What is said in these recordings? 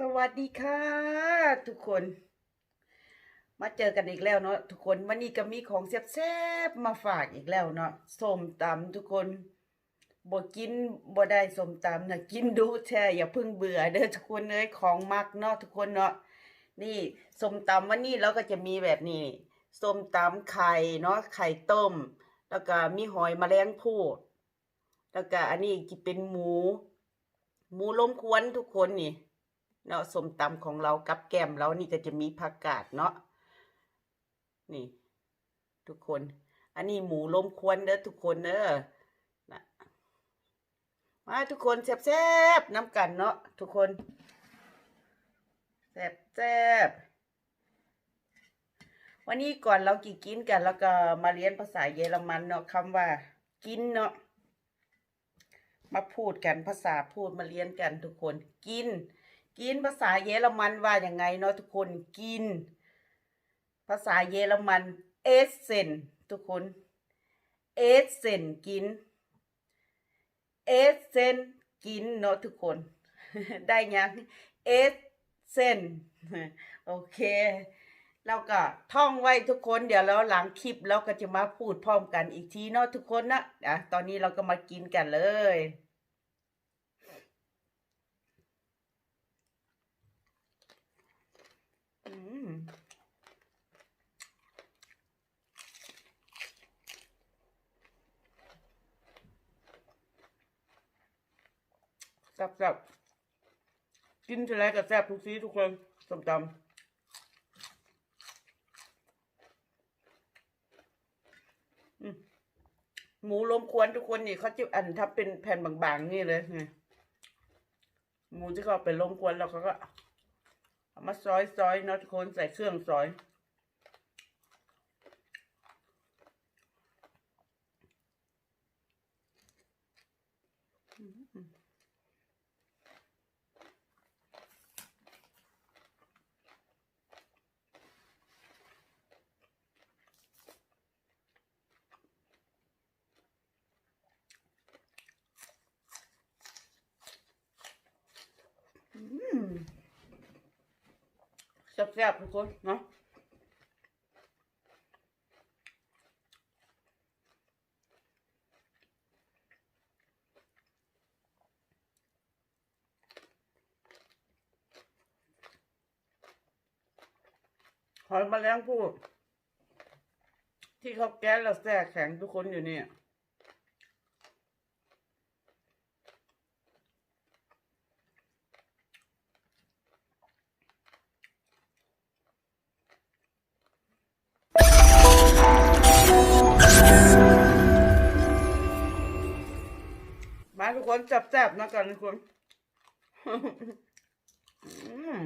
สวัสดีค่ะ ทุกคน มาเจอกันอีกแล้วเนาะทุกคนวันนี้ก็มีของแซ่บๆมาฝากอีกแล้วเนาะส้มตำทุกคนบ่กินบ่ได้ส้มตำนะกินดูแท้อย่าเพิ่งเบื่อเด้อทุกคนเอ้ยของมักเนาะทุกคนเนาะนี่ส้มตำวันนี้เราก็จะมีแบบนี้ส้มตำไข่เนาะไข่ต้ม แล้วก็มีหอยแมลงภู่แล้วก็อันนี้จะเป็นหมู หมูล้มควนทุกคนนี่ เนาะส้มตำของเรากับแก้มเรานี่ก็จะมีผักกาดเนาะนี่ ทุกคน อันนี้หมูล้มควนเด้อทุกคนเด้อนะมาทุกคนแซ่บๆน้ำกันเนาะทุกคนแซ่บๆวันนี้ก่อนเรากินกินกัน แล้วก็มาเรียนภาษาเยอรมันเนาะคำว่า กินเนาะมาพูดกันภาษาพูดมาเรียนกันทุกคนกิน กินภาษาเยอรมันว่าอย่างไงเนาะทุกคนกิน ภาษาเยอรมันเอสเซนทุกคนเอสเซนกินเอสเซนกินเนาะทุกคน ได้ยังเอสเซนโอเคแล้วก็ท่องไว้ทุกคนเดี๋ยวแล้วหลังคลิปเราก็จะมาพูดพร้อมกันอีกทีเนาะทุกคนนะอะตอนนี้เราก็มากินกันเลย อืมแซ่บแซ่บกินทีไรก็แซ่บทุกทีทุกคนส้มตำหมูล้มควนทุกคนนี่เขาจะอันทับเป็นแผ่นบางๆนี่เลยไงหมูที่เขาเป็นล้มควนแล้วเขาก็เอามาซอยซอยเนาะทุกคนใส่เครื่องซอย อืม แซ่บๆทุกคนเนาะหอยแมลงภู่ที่เขาแก๊สแล้วแซ่แข็งทุกคนอยู่เนี่ย มาทุกคนจับแบๆนะกันทุกคน อืม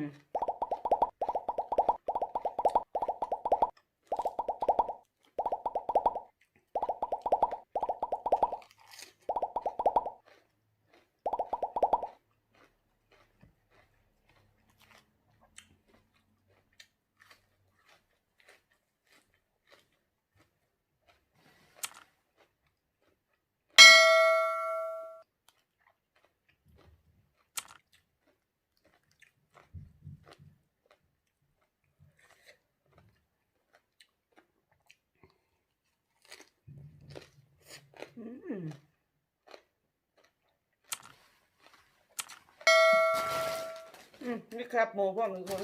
อืมอืม นี่ครับหมูพ่อทุกคน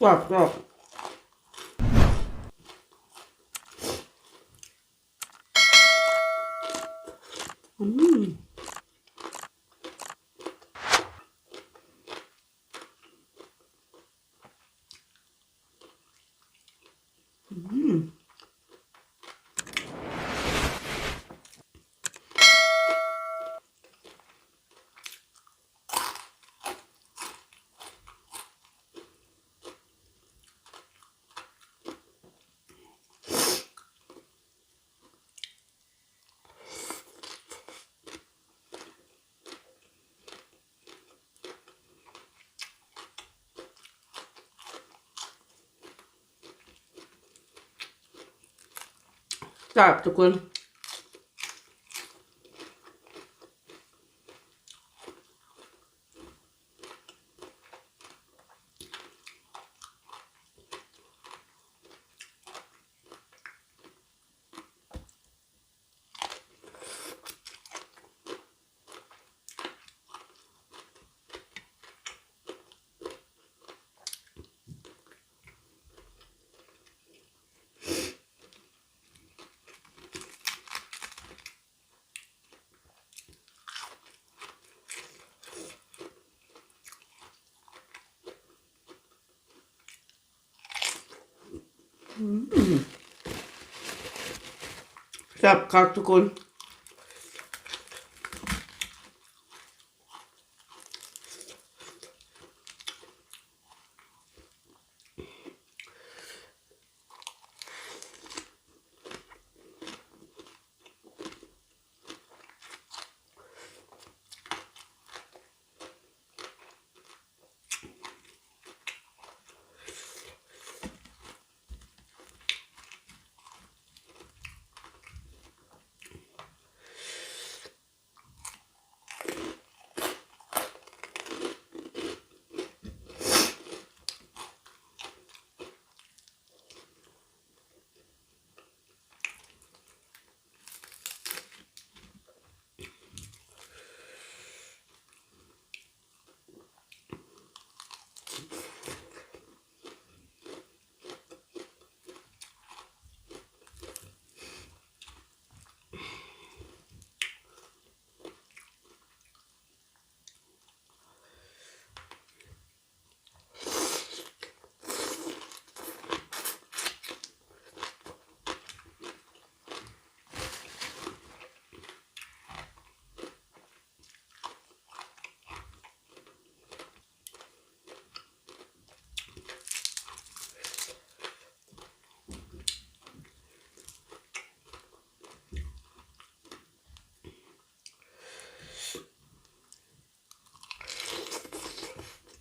กรอบกรอบอืม อืม จับ แซ่บครับทุกคน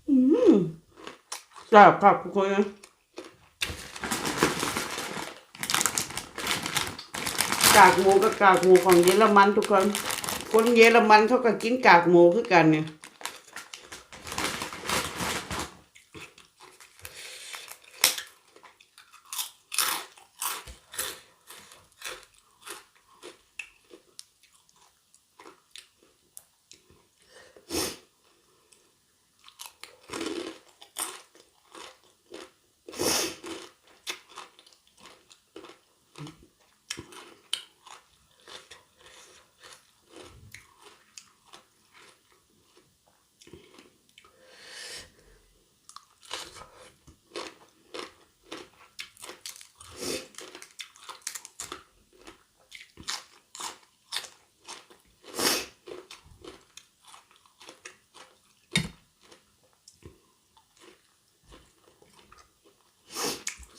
อืม จ้าครับทุกคนนะกากหมูกับกากหมูของเยอรมันทุกคน คนเยอรมันเขาก็กินกากหมูคือกันเนี่ย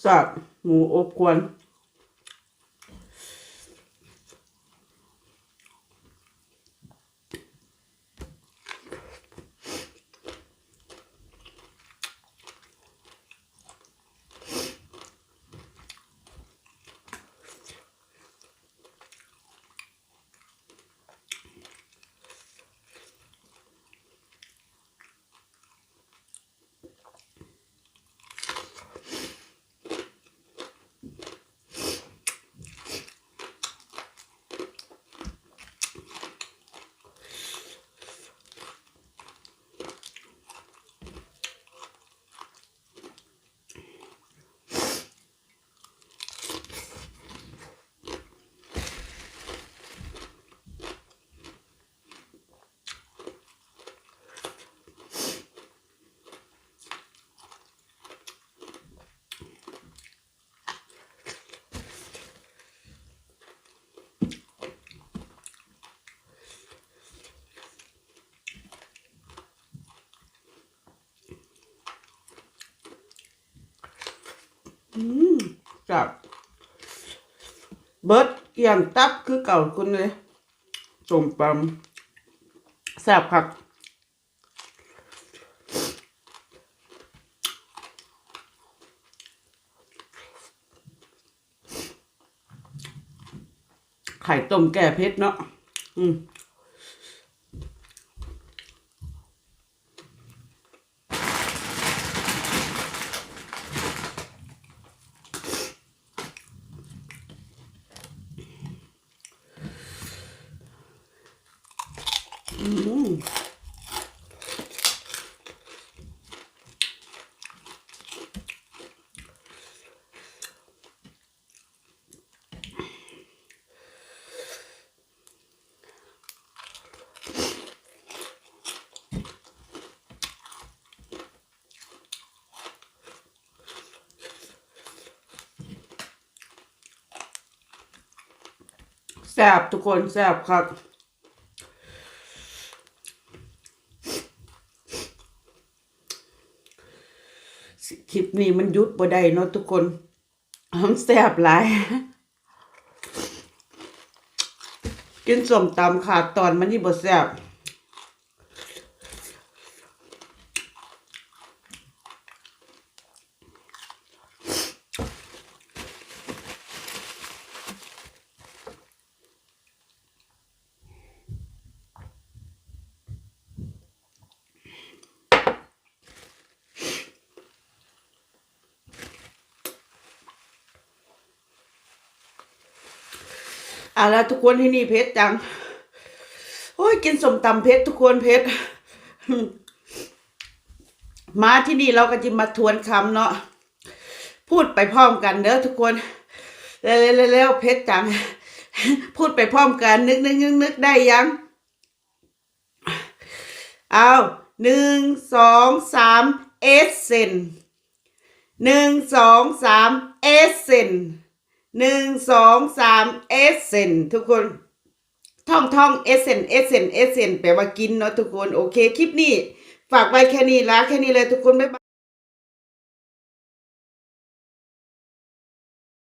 สับหมูอบควัน จับเบิร์ดเกี่ยงตับคือเก่าคุณเลยสมปำแซ่บคักไข่ต้มแก่เพชรเนาะอืม แซ่บทุกคนแซ่บครับ ลิปนี้มันยุดบ่ได้เนาะทุกคนหอมแซ่บหลาย กินส้มตำขาดตอนมันนี่บ่แซ่บ อะแล้วทุกคนที่นี่เผ็ดจัง โอ้ยกินสมตำเผ็ดทุกคนเผ็ดมาที่นี่เราก็จะมาทวนคำเนาะพูดไปพร้อมกันเด้อทุกคนเร็วๆๆๆเพชรจัง พูดไปพร้อมกัน นึกนึกนึกนึกได้ยังเอาหนึ่งสองสามเอสเซนหนึ่งสองสามเอสเซน หนึ่งสองสามเอสเซนทุกคนท่องท่องเอเซนเอเซนเอเซนแปลว่ากินเนาะทุกคน โอเค คลิปนี้ ฝากไว้แค่นี้ละแค่นี้เลยทุกคน บ๊ายบาย